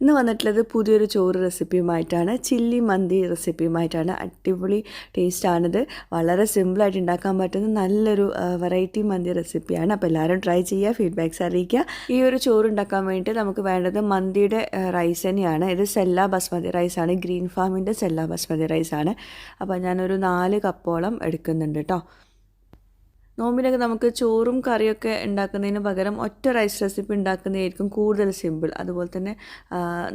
ഇന്ന് വന്നിട്ടുള്ളത് പുതിയൊരു ചോറ് റെസിപ്പിയുമായിട്ടാണ്. ചില്ലി മന്തി റെസിപ്പിയുമായിട്ടാണ്. അടിപൊളി ടേസ്റ്റാണിത്. വളരെ സിമ്പിളായിട്ട് ഉണ്ടാക്കാൻ പറ്റുന്ന നല്ലൊരു വെറൈറ്റി മന്തി റെസിപ്പിയാണ്. അപ്പോൾ എല്ലാവരും ട്രൈ ചെയ്യുക ഫീഡ്ബാക്ക്സ് അറിയിക്കുക. ഈ ഒരു ചോറ് ഉണ്ടാക്കാൻ വേണ്ടിയിട്ട് നമുക്ക് വേണ്ടത് മന്തിയുടെ റൈസ് തന്നെയാണ്. ഇത് സെല്ല ബസ്മതി റൈസാണ്. ഗ്രീൻ ഫാമിന്റെ സെല്ല ബസ്മതി റൈസാണ്. അപ്പോൾ ഞാനൊരു നാല് കപ്പോളം എടുക്കുന്നുണ്ട് കേട്ടോ നോമ്പിനൊക്കെ നമുക്ക് ചോറും കറിയൊക്കെ ഉണ്ടാക്കുന്നതിന് പകരം ഒറ്റ റൈസ് റെസിപ്പി ഉണ്ടാക്കുന്നതായിരിക്കും കൂടുതൽ സിമ്പിൾ അതുപോലെ തന്നെ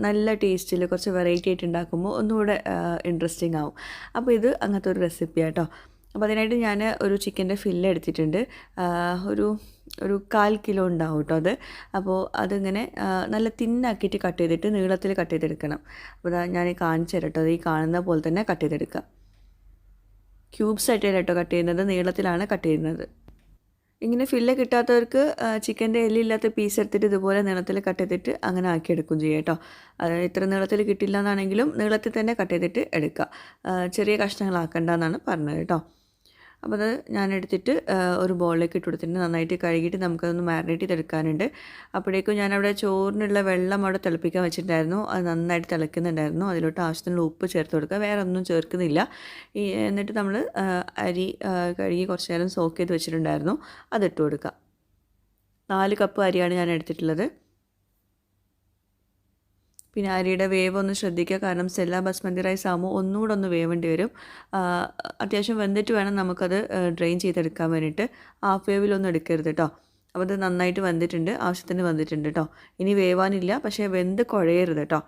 നല്ല ടേസ്റ്റിൽ കുറച്ച് വെറൈറ്റി ആയിട്ട് ഉണ്ടാക്കുമ്പോൾ ഒന്നുകൂടെ ഇൻട്രസ്റ്റിംഗ് ആവും. അപ്പോൾ ഇത് അങ്ങനത്തെ ഒരു റെസിപ്പി കേട്ടോ അപ്പോൾ അതിനായിട്ട് ഞാൻ ഒരു ചിക്കന്റെ ഫില്ല് എടുത്തിട്ടുണ്ട്. ഒരു ഒരു കാൽ കിലോ ഉണ്ടാവും കേട്ടോ അത്. അപ്പോൾ അതിങ്ങനെ നല്ല തിന്നാക്കിയിട്ട് കട്ട് ചെയ്തിട്ട് നീളത്തിൽ കട്ട് ചെയ്തെടുക്കണം. അപ്പോൾ ഞാൻ കാണിച്ചു തരാം കേട്ടോ അത് ഈ കാണുന്ന പോലെ തന്നെ കട്ട് ചെയ്തെടുക്കുക ക്യൂബ്സ് ആയിട്ടാണ് കേട്ടോ കട്ട് ചെയ്യുന്നത്. നീളത്തിലാണ് കട്ട് ചെയ്യുന്നത്. ഇങ്ങനെ ഫില്ല് കിട്ടാത്തവർക്ക് ചിക്കന്റെ എല്ലില്ലാത്ത പീസ് എടുത്തിട്ട് ഇതുപോലെ നീളത്തിൽ കട്ട് ചെയ്തിട്ട് അങ്ങനെ ആക്കിയെടുക്കും ചെയ്യാം കേട്ടോ. അതായത് ഇത്ര നീളത്തിൽ കിട്ടില്ല എന്നാണെങ്കിലും നീളത്തിൽ തന്നെ കട്ട് ചെയ്തിട്ട് എടുക്കുക ചെറിയ കഷ്ണങ്ങളാക്കണ്ട എന്നാണ് പറഞ്ഞത് കേട്ടോ. അപ്പോൾ അത് ഞാൻ എടുത്തിട്ട് ഒരു ബോളിലേക്ക് ഇട്ട് കൊടുത്തിട്ടുണ്ട്. നന്നായിട്ട് കഴുകിയിട്ട് നമുക്കതൊന്ന് മാരിനേറ്റ് ചെയ്തെടുക്കാനുണ്ട്. അപ്പോഴേക്കും ഞാനവിടെ ചോറിനുള്ള വെള്ളം അവിടെ തിളപ്പിക്കാൻ വെച്ചിട്ടുണ്ടായിരുന്നു. അത് നന്നായിട്ട് തിളക്കുന്നുണ്ടായിരുന്നു. അതിലോട്ട് ആവശ്യത്തിനുള്ള ഉപ്പ് ചേർത്ത് കൊടുക്കുക. വേറെ ഒന്നും ചേർക്കുന്നില്ല. ഈ എന്നിട്ട് നമ്മൾ അരി കഴുകി കുറച്ച് നേരം സോക്ക് ചെയ്ത് വെച്ചിട്ടുണ്ടായിരുന്നു. അതിട്ട് കൊടുക്കുക. നാല് കപ്പ് അരിയാണ് ഞാൻ എടുത്തിട്ടുള്ളത് പിന്നെ അരിയുടെ വേവ് ഒന്ന് ശ്രദ്ധിക്കുക. കാരണം സെല്ല ബസ്മതി റൈസ് ആകുമ്പോൾ ഒന്നുകൂടെ ഒന്ന് വേവേണ്ടി വരും. അത്യാവശ്യം വെന്തിട്ട് വേണം നമുക്കത് ഡ്രെയിൻ ചെയ്തെടുക്കാൻ വേണ്ടിയിട്ട്. ഹാഫ് വേവിലൊന്നും എടുക്കരുത് കേട്ടോ അപ്പോൾ അത് നന്നായിട്ട് വെന്തിട്ടുണ്ട്. ആവശ്യത്തിന് വന്നിട്ടുണ്ട് കേട്ടോ ഇനി വേവാനില്ല. പക്ഷേ വെന്ത് കുഴയരുത് കേട്ടോ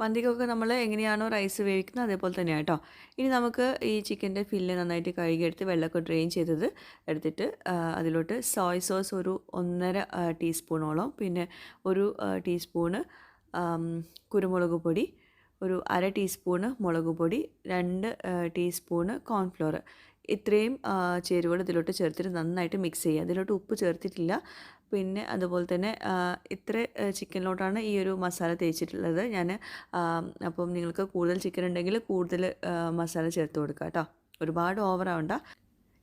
മന്തിക്കൊക്കെ നമ്മൾ എങ്ങനെയാണോ റൈസ് വേവിക്കുന്നത് അതേപോലെ തന്നെയാണ് കേട്ടോ ഇനി നമുക്ക് ഈ ചിക്കന്റെ ഫില്ല് നന്നായിട്ട് കഴുകിയെടുത്ത് വെള്ളമൊക്കെ ഡ്രെയിൻ ചെയ്തത് എടുത്തിട്ട് അതിലോട്ട് സോയ് സോസ് ഒരു ഒന്നര ടീസ്പൂണോളം പിന്നെ ഒരു ടീസ്പൂണ് കുരുമുളക് പൊടി ഒരു അര ടീസ്പൂണ് മുളക് പൊടി രണ്ട് ടീസ്പൂണ് കോൺഫ്ലോർ. ഇത്രയും ചേരുവകൾ ഇതിലോട്ട് ചേർത്തിട്ട് നന്നായിട്ട് മിക്സ് ചെയ്യുക. ഇതിലോട്ട് ഉപ്പ് ചേർത്തിട്ടില്ല. പിന്നെ അതുപോലെ തന്നെ ഇത്ര ചിക്കനിലോട്ടാണ് ഈ ഒരു മസാല തേച്ചിട്ടുള്ളത്. ഞാൻ അപ്പം നിങ്ങൾക്ക് കൂടുതൽ ചിക്കൻ ഉണ്ടെങ്കിൽ കൂടുതൽ മസാല ചേർത്ത് കൊടുക്കുക കേട്ടോ. ഒരുപാട് ഓവറാവണ്ട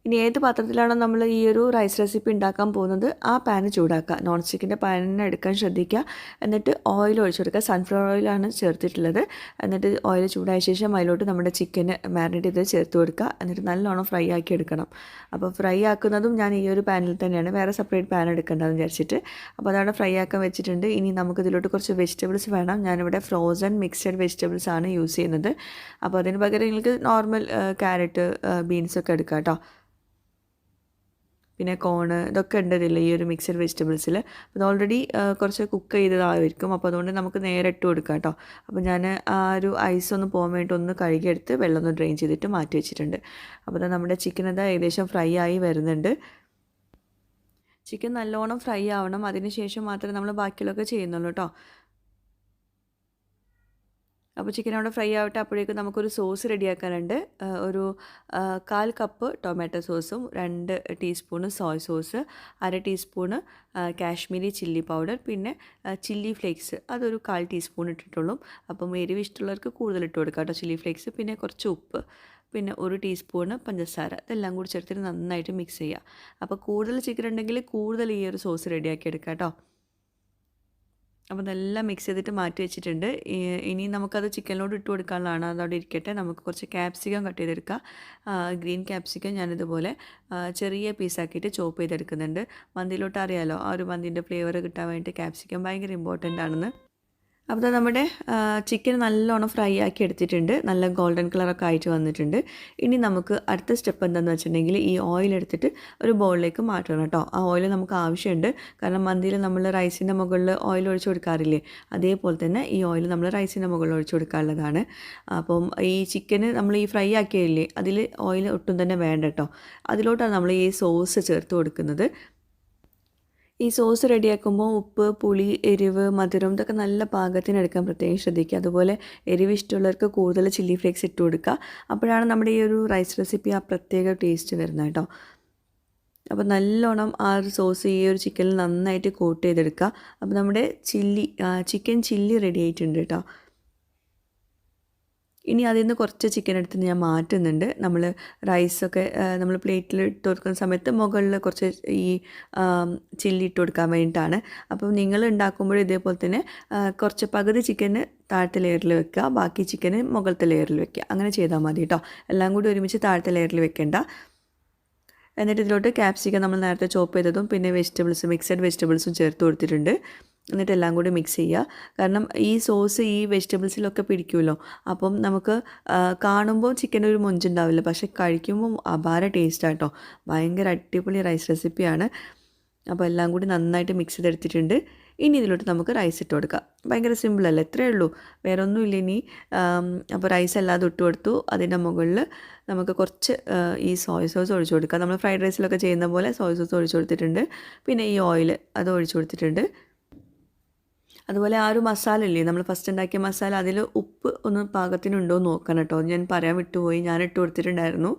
ഇനി ഏത് പാത്രത്തിലാണോ നമ്മൾ ഈ ഒരു റൈസ് റെസിപ്പി ഉണ്ടാക്കാൻ പോകുന്നത് ആ പാന് ചൂടാക്കുക. നോൺ സ്റ്റിക്കിന്റെ പാനിനെ എടുക്കാൻ ശ്രദ്ധിക്കുക. എന്നിട്ട് ഓയിൽ ഒഴിച്ചു കൊടുക്കുക. സൺഫ്ലവർ ഓയിലാണ് ചേർത്തിട്ടുള്ളത്. എന്നിട്ട് ഓയിൽ ചൂടായ ശേഷം അതിലോട്ട് നമ്മുടെ ചിക്കന് മാരിനേറ്റ് ചെയ്ത് ചേർത്ത് കൊടുക്കുക. എന്നിട്ട് നല്ലോണം ഫ്രൈ ആക്കി എടുക്കണം. അപ്പോൾ ഫ്രൈ ആക്കുന്നതും ഞാൻ ഈ ഒരു പാനിൽ തന്നെയാണ്. വേറെ സെപ്പറേറ്റ് പാൻ എടുക്കേണ്ടതെന്ന് വിചാരിച്ചിട്ട്. അപ്പോൾ അതാണ് ഫ്രൈ ആക്കാൻ വെച്ചിട്ടുണ്ട്. ഇനി നമുക്ക് ഇതിലോട്ട് കുറച്ച് വെജിറ്റബിൾസ് വേണം. ഞാനിവിടെ ഫ്രോസൺ മിക്സഡ് വെജിറ്റബിൾസ് ആണ് യൂസ് ചെയ്യുന്നത്. അപ്പോൾ അതിന് പകരം നിങ്ങൾക്ക് നോർമൽ ക്യാരറ്റ് ബീൻസൊക്കെ എടുക്കാം കേട്ടോ. പിന്നെ കോണ് ഇതൊക്കെ ഉണ്ട് ഇതിൽ ഈ ഒരു മിക്സഡ് വെജിറ്റബിൾസിൽ അത് ഓൾറെഡി കുറച്ച് കുക്ക് ചെയ്തതായിരിക്കും. അപ്പോൾ അതുകൊണ്ട് നമുക്ക് നേരെ ഇട്ട് കൊടുക്കാം കേട്ടോ അപ്പോൾ ഞാൻ ആ ഒരു ഐസ് ഒന്ന് പോകാൻ വേണ്ടി ഒന്ന് കഴുകിയെടുത്ത് വെള്ളം ഒന്ന് ഡ്രെയിൻ ചെയ്തിട്ട് മാറ്റി വെച്ചിട്ടുണ്ട്. അപ്പോൾ അത് നമ്മുടെ ചിക്കൻ അത് ഏകദേശം ഫ്രൈ ആയി വരുന്നുണ്ട്. ചിക്കൻ നല്ലോണം ഫ്രൈ ആവണം. അതിന് ശേഷം മാത്രമേ നമ്മൾ ബാക്കിയുള്ളതൊക്കെ ചെയ്യുന്നുള്ളൂ കേട്ടോ അപ്പോൾ ചിക്കൻ അവിടെ ഫ്രൈ ആവട്ടെ അപ്പോഴേക്കും നമുക്കൊരു സോസ് റെഡിയാക്കാനുണ്ട് ഒരു കാൽ കപ്പ് ടൊമാറ്റോ സോസും രണ്ട് ടീസ്പൂണ് സോയ സോസ് അര ടീസ്പൂണ് കാശ്മീരി ചില്ലി പൗഡർ പിന്നെ ചില്ലി ഫ്ലേക്സ് അതൊരു കാൽ ടീസ്പൂൺ ഇട്ടിട്ടുള്ളൂ. അപ്പം എരിവ് ഇഷ്ടമുള്ളവർക്ക് കൂടുതൽ ഇട്ട് കൊടുക്കാം കേട്ടോ ചില്ലി ഫ്ലേക്സ് പിന്നെ കുറച്ച് ഉപ്പ് പിന്നെ ഒരു ടീസ്പൂണ് പഞ്ചസാര. ഇതെല്ലാം കൂടി ചേർത്തിട്ട് നന്നായിട്ട് മിക്സ് ചെയ്യുക. അപ്പോൾ കൂടുതൽ ചിക്കൻ ഉണ്ടെങ്കിൽ കൂടുതൽ ഈ ഒരു സോസ് റെഡിയാക്കി എടുക്കാം കേട്ടോ. അപ്പോൾ ഇതെല്ലാം മിക്സ് ചെയ്തിട്ട് മാറ്റി വെച്ചിട്ടുണ്ട്. ഇനി നമുക്കത് ചിക്കനിലോട്ട് ഇട്ട് കൊടുക്കാനുള്ളതാണ്. അതവിടെ ഇരിക്കട്ടെ. നമുക്ക് കുറച്ച് ക്യാപ്സിക്കം കട്ട് ചെയ്തെടുക്കാം. ഗ്രീൻ ക്യാപ്സിക്കം ഞാനിതുപോലെ ചെറിയ പീസാക്കിയിട്ട് ചോപ്പ് ചെയ്തെടുക്കുന്നുണ്ട്. മന്തിയിലോട്ട് അറിയാലോ ആ ഒരു മന്തിന്റെ ഫ്ലേവർ കിട്ടാൻ വേണ്ടിയിട്ട് ക്യാപ്സിക്കം ഭയങ്കര ഇമ്പോർട്ടന്റ് ആണെന്ന്. അപ്പോൾ നമ്മുടെ ചിക്കൻ നല്ലോണം ഫ്രൈ ആക്കി എടുത്തിട്ടുണ്ട്. നല്ല ഗോൾഡൻ കളറൊക്കെ ആയിട്ട് വന്നിട്ടുണ്ട്. ഇനി നമുക്ക് അടുത്ത സ്റ്റെപ്പ് എന്താണെന്ന് വെച്ചിട്ടുണ്ടെങ്കിൽ ഈ ഓയിൽ എടുത്തിട്ട് ഒരു ബൗളിലേക്ക് മാറ്റണം കേട്ടോ. ആ ഓയിൽ നമുക്ക് ആവശ്യമുണ്ട്. കാരണം മന്തിയിൽ നമ്മൾ റൈസിന്റെ മുകളിൽ ഓയിൽ ഒഴിച്ചു കൊടുക്കാറില്ലേ? അതേപോലെ തന്നെ ഈ ഓയിൽ നമ്മൾ റൈസിന്റെ മുകളിൽ ഒഴിച്ചു കൊടുക്കാനുള്ളതാണ്. അപ്പം ഈ ചിക്കന് നമ്മൾ ഈ ഫ്രൈ ആക്കിയില്ലേ അതിൽ ഓയിൽ ഒട്ടും തന്നെ വേണ്ട കേട്ടോ. അതിലോട്ടാണ് നമ്മൾ ഈ സോസ് ചേർത്ത് കൊടുക്കുന്നത്. ഈ സോസ് റെഡിയാക്കുമ്പോൾ ഉപ്പ് പുളി എരിവ് മധുരം ഇതൊക്കെ നല്ല പാകത്തിന് എടുക്കാൻ പ്രത്യേകം ശ്രദ്ധിക്കുക. അതുപോലെ എരിവ് ഇഷ്ടമുള്ളവർക്ക് കൂടുതൽ ചില്ലി ഫ്ലേക്സ് ഇട്ട് കൊടുക്കുക. അപ്പോഴാണ് നമ്മുടെ ഈ ഒരു റൈസ് റെസിപ്പി ആ പ്രത്യേക ടേസ്റ്റ് വരുന്നത് കേട്ടോ. അപ്പോൾ നല്ലോണം ആ ഒരു സോസ് ഈ ഒരു ചിക്കനിൽ നന്നായിട്ട് കോട്ട് ചെയ്തെടുക്കുക. അപ്പോൾ നമ്മുടെ ചില്ലി ചിക്കൻ ചില്ലി റെഡി ആയിട്ടുണ്ട് കേട്ടോ. ഇനി അതിൽ നിന്ന് കുറച്ച് ചിക്കൻ എടുത്ത് ഞാൻ മാറ്റുന്നുണ്ട്. നമ്മൾ റൈസൊക്കെ നമ്മൾ പ്ലേറ്റിൽ ഇട്ട് കൊടുക്കുന്ന സമയത്ത് മുകളിൽ കുറച്ച് ഈ ചില്ലി ഇട്ട് കൊടുക്കാൻ വേണ്ടിയിട്ടാണ്. അപ്പം നിങ്ങൾ ഉണ്ടാക്കുമ്പോൾ ഇതേപോലെ തന്നെ കുറച്ച് പകുതി ചിക്കന് താഴത്തെ ലെയറിൽ വെക്കുക. ബാക്കി ചിക്കന് മുകളിലത്തെ ലെയറിൽ വെക്കുക. അങ്ങനെ ചെയ്താൽ മതി കേട്ടോ. എല്ലാം കൂടി ഒരുമിച്ച് താഴത്തെ ലെയറിൽ വെക്കേണ്ട. എന്നിട്ട് ഇതിലോട്ട് ക്യാപ്സിക്കം നമ്മൾ നേരത്തെ ചോപ്പ് ചെയ്തതും പിന്നെ വെജിറ്റബിൾസ് മിക്സഡ് വെജിറ്റബിൾസും ചേർത്ത് കൊടുത്തിട്ടുണ്ട്. എന്നിട്ട് എല്ലാം കൂടി മിക്സ് ചെയ്യുക. കാരണം ഈ സോസ് ഈ വെജിറ്റബിൾസിലൊക്കെ പിടിക്കുമല്ലോ. അപ്പം നമുക്ക് കാണുമ്പോൾ ചിക്കൻ ഒരു മൊഞ്ചുണ്ടാവില്ല. പക്ഷെ കഴിക്കുമ്പോൾ അപാര ടേസ്റ്റാണ് കേട്ടോ ഭയങ്കര അടിപൊളി റൈസ് റെസിപ്പിയാണ് അപ്പോൾ എല്ലാം കൂടി നന്നായിട്ട് മിക്സ് ചെയ്തെടുത്തിട്ടുണ്ട്. ഇനി ഇതിലോട്ട് നമുക്ക് റൈസ് ഇട്ട് കൊടുക്കാം. ഭയങ്കര സിമ്പിളല്ല എത്രയേ ഉള്ളൂ. വേറെ ഒന്നുമില്ല ഇനി. അപ്പോൾ റൈസ് അല്ലാതെ ഇട്ട് കൊടുത്തു. അതിന്റെ മുകളിൽ നമുക്ക് കുറച്ച് ഈ സോയ സോസ് ഒഴിച്ചു കൊടുക്കാം. നമ്മൾ ഫ്രൈഡ് റൈസിലൊക്കെ ചെയ്യുന്ന പോലെ സോയ സോസ് ഒഴിച്ചു കൊടുത്തിട്ടുണ്ട്. പിന്നെ ഈ ഓയിൽ അത് ഒഴിച്ചു കൊടുത്തിട്ടുണ്ട്. അതുപോലെ ആ ഒരു മസാല ഇല്ലേ നമ്മൾ ഫസ്റ്റ് ഉണ്ടാക്കിയ മസാല അതിൽ ഉപ്പ് ഒന്ന് പാകത്തിനുണ്ടോ എന്ന് നോക്കണം കേട്ടോ. ഞാൻ പറയാൻ വിട്ടുപോയി ഞാൻ ഇട്ട് കൊടുത്തിട്ടുണ്ടായിരുന്നു.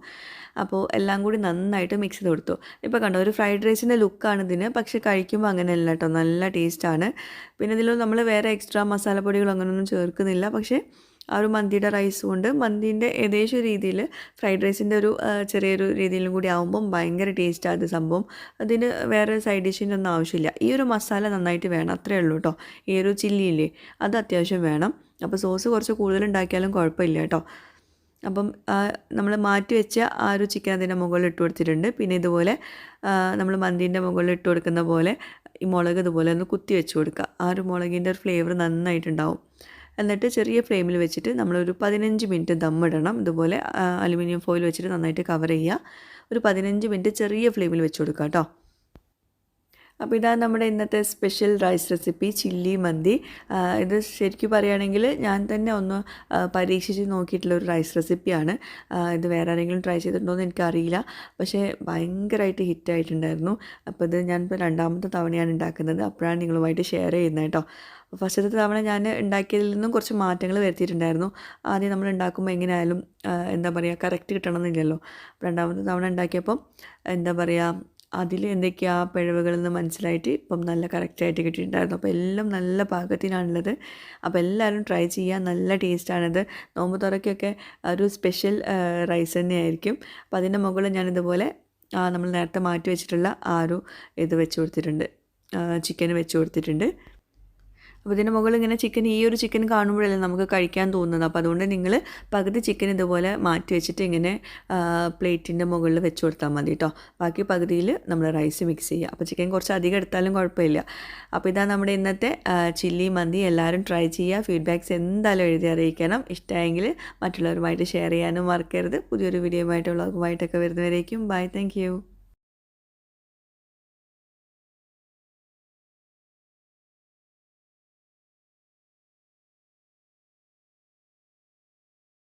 അപ്പോൾ എല്ലാം കൂടി നന്നായിട്ട് മിക്സ് ചെയ്ത് കൊടുത്തു. ഇപ്പോൾ കണ്ടോ ഒരു ഫ്രൈഡ് റൈസിന്റെ ലുക്കാണ് ഇതിന് പക്ഷേ കഴിക്കുമ്പോൾ അങ്ങനെയല്ല കേട്ടോ നല്ല ടേസ്റ്റാണ് പിന്നെ ഇതിൽ നമ്മൾ വേറെ എക്സ്ട്രാ മസാലപ്പൊടികൾ അങ്ങനെയൊന്നും ചേർക്കുന്നില്ല. പക്ഷേ ആ ഒരു മന്തിയുടെ റൈസ് കൊണ്ട് മന്തീന്റെ ഏകദേശം രീതിയിൽ ഫ്രൈഡ് റൈസിന്റെ ഒരു ചെറിയൊരു രീതിയിലും കൂടി ആകുമ്പം ഭയങ്കര ടേസ്റ്റാണ് അത് സംഭവം. അതിന് വേറെ സൈഡ് ഡിഷിന്റെ ഒന്നും ആവശ്യമില്ല. ഈ ഒരു മസാല നന്നായിട്ട് വേണം അത്രേ ഉള്ളൂ കേട്ടോ ഈ ഒരു ചില്ലിയില്ലേ അത് അത്യാവശ്യം വേണം. അപ്പോൾ സോസ് കുറച്ച് കൂടുതൽ ഉണ്ടാക്കിയാലും കുഴപ്പമില്ല കേട്ടോ അപ്പം നമ്മൾ മാറ്റി വെച്ച ആ ഒരു ചിക്കൻ അതിന്റെ മുകളിൽ ഇട്ട് കൊടുത്തിട്ടുണ്ട്. പിന്നെ ഇതുപോലെ നമ്മൾ മന്തിന്റെ മുകളിൽ ഇട്ട് കൊടുക്കുന്ന പോലെ ഈ മുളക് ഇതുപോലെ ഒന്ന് കുത്തി വെച്ച് കൊടുക്കുക. ആ ഒരു മുളകിന്റെ ഒരു ഫ്ലേവർ നന്നായിട്ടുണ്ടാവും. എന്നിട്ട് ചെറിയ ഫ്ലെയിമിൽ വെച്ചിട്ട് നമ്മളൊരു പതിനഞ്ച് മിനിറ്റ് ദമ്മിടണം. ഇതുപോലെ അലുമിനിയം ഫോയിൽ വെച്ചിട്ട് നന്നായിട്ട് കവർ ചെയ്യുക. ഒരു പതിനഞ്ച് മിനിറ്റ് ചെറിയ ഫ്ലെയിമിൽ വെച്ച് കൊടുക്കുക കേട്ടോ. അപ്പോൾ ഇതാണ് നമ്മുടെ ഇന്നത്തെ special rice recipe chilli mandi. ഇത് ശരിക്കും പറയുകയാണെങ്കിൽ ഞാൻ തന്നെ ഒന്ന് പരീക്ഷിച്ച് നോക്കിയിട്ടുള്ള ഒരു റൈസ് റെസിപ്പിയാണ് ഇത് വേറെ ആരെങ്കിലും ട്രൈ ചെയ്തിട്ടുണ്ടോ എന്ന് എനിക്കറിയില്ല. പക്ഷേ ഭയങ്കരമായിട്ട് ഹിറ്റായിട്ടുണ്ടായിരുന്നു അപ്പോൾ ഇത് ഞാനിപ്പോൾ രണ്ടാമത്തെ തവണയാണ് ഉണ്ടാക്കുന്നത്. അപ്പോഴാണ് നിങ്ങളുമായിട്ട് ഷെയർ ചെയ്യുന്നത് കേട്ടോ. ഫസ്റ്റത്തെ തവണ ഞാൻ ഉണ്ടാക്കിയതിൽ നിന്നും കുറച്ച് മാറ്റങ്ങൾ വരുത്തിയിട്ടുണ്ടായിരുന്നു. ആദ്യം നമ്മൾ ഉണ്ടാക്കുമ്പോൾ എങ്ങനെയായാലും എന്താ പറയുക കറക്റ്റ് കിട്ടണമെന്നില്ലല്ലോ. രണ്ടാമത്തെ തവണ ഉണ്ടാക്കിയപ്പം എന്താ പറയുക അതിൽ എന്തൊക്കെയാ പിഴവുകളെന്ന് മനസ്സിലായിട്ട് ഇപ്പം നല്ല കറക്റ്റായിട്ട് കിട്ടിയിട്ടുണ്ടായിരുന്നു. അപ്പോൾ എല്ലാം നല്ല പാകത്തിനാണുള്ളത്. അപ്പോൾ എല്ലാവരും ട്രൈ ചെയ്യുക. നല്ല ടേസ്റ്റാണിത്. നോമ്പ് തുറക്കൊക്കെ ഒരു സ്പെഷ്യൽ റൈസ് തന്നെയായിരിക്കും. അപ്പോൾ അതിന്റെ മുകളിൽ ഞാനിതുപോലെ നമ്മൾ നേരത്തെ മാറ്റി വെച്ചിട്ടുള്ള ആ ഒരു ഇത് വെച്ച് കൊടുത്തിട്ടുണ്ട്. ചിക്കൻ വെച്ച് കൊടുത്തിട്ടുണ്ട്. അപ്പോൾ ഇതിന്റെ മുകളിൽ ഇങ്ങനെ ചിക്കൻ ഈ ഒരു ചിക്കൻ കാണുമ്പോഴല്ലേ നമുക്ക് കഴിക്കാൻ തോന്നുന്നത്. അപ്പോൾ അതുകൊണ്ട് നിങ്ങൾ പകുതി ചിക്കൻ ഇതുപോലെ മാറ്റി വെച്ചിട്ട് ഇങ്ങനെ പ്ലേറ്റിന്റെ മുകളിൽ വെച്ച് കൊടുത്താൽ മതി കേട്ടോ ബാക്കി പകുതിയിൽ നമ്മൾ റൈസ് മിക്സ് ചെയ്യുക അപ്പോൾ ചിക്കൻ കുറച്ച് അധികം എടുത്താലും കുഴപ്പമില്ല. അപ്പോൾ ഇതാണ് നമ്മുടെ ഇന്നത്തെ ചില്ലി മന്തി. എല്ലാവരും ട്രൈ ചെയ്യുക. ഫീഡ്ബാക്ക്സ് എന്തായാലും എഴുതി അറിയിക്കണം. ഇഷ്ടമായെങ്കിൽ മറ്റുള്ളവരുമായിട്ട് ഷെയർ ചെയ്യാനും മറക്കരുത്. പുതിയൊരു വീഡിയോ ആയിട്ടുള്ളവർക്കുമായിട്ടൊക്കെ വരുന്നവരേക്കും ബൈ താങ്ക്